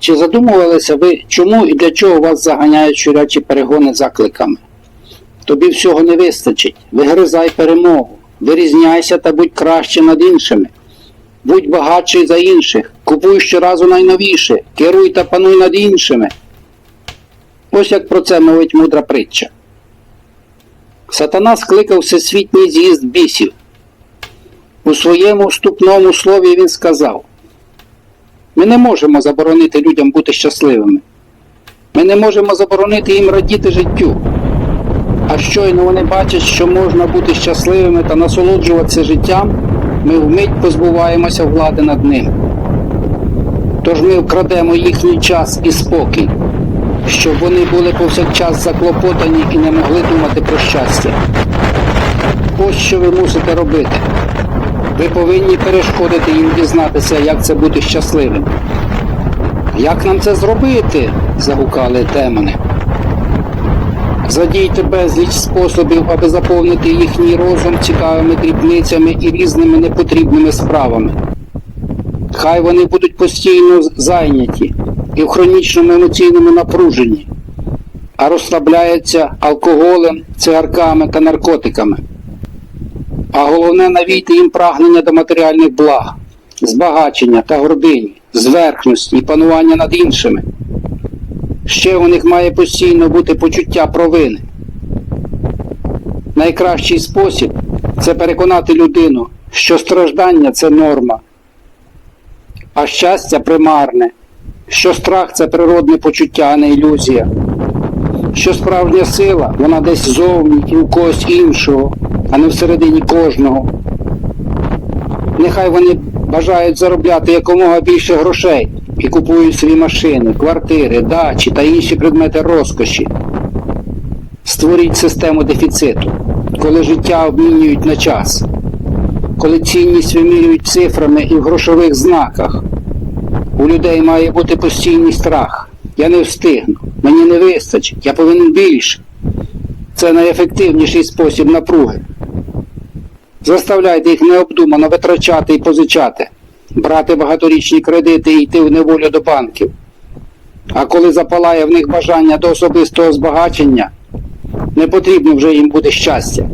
Чи задумувалися ви, чому і для чого вас заганяють щурячі перегони закликами? Тобі всього не вистачить. Вигризай перемогу, вирізняйся та будь краще над іншими. Будь багатший за інших, купуй щоразу найновіше, керуй та пануй над іншими. Ось як про це мовить мудра притча. Сатана скликав всесвітній з'їзд бісів. У своєму вступному слові він сказав: Ми не можемо заборонити людям бути щасливими. Ми не можемо заборонити їм радіти життю. А щойно вони бачать, що можна бути щасливими та насолоджуватися життям, ми вмить позбуваємося влади над ним. Тож ми вкрадемо їхній час і спокій, щоб вони були повсякчас заклопотані і не могли думати про щастя. Ось що ви мусите робити. Ви повинні перешкодити їм дізнатися, як це бути щасливим. Як нам це зробити? загукали демони. Задійте безліч способів, аби заповнити їхній розум цікавими дрібницями і різними непотрібними справами. Хай вони будуть постійно зайняті і в хронічному емоційному напруженні, а розслабляються алкоголем, цигарками та наркотиками. А головне навійте їм прагнення до матеріальних благ, збагачення та гордині, зверхності і панування над іншими. Ще у них має постійно бути почуття провини. Найкращий спосіб це переконати людину, що страждання це норма, а щастя примарне, що страх це природне почуття, а не ілюзія, що справжня сила вона десь зовні і у когось іншого, а не всередині кожного. Нехай вони бажають заробляти якомога більше грошей і купують свої машини, квартири, дачі та інші предмети розкоші. Створіть систему дефіциту, коли життя обмінюють на час, коли цінність вимірюють цифрами і в грошових знаках. У людей має бути постійний страх. Я не встигну, мені не вистачить, я повинен більше. Це найефективніший спосіб напруги. Заставляйте їх необдумано витрачати і позичати, брати багаторічні кредити і йти в неволю до банків. А коли запалає в них бажання до особистого збагачення, не потрібно вже їм буде щастя.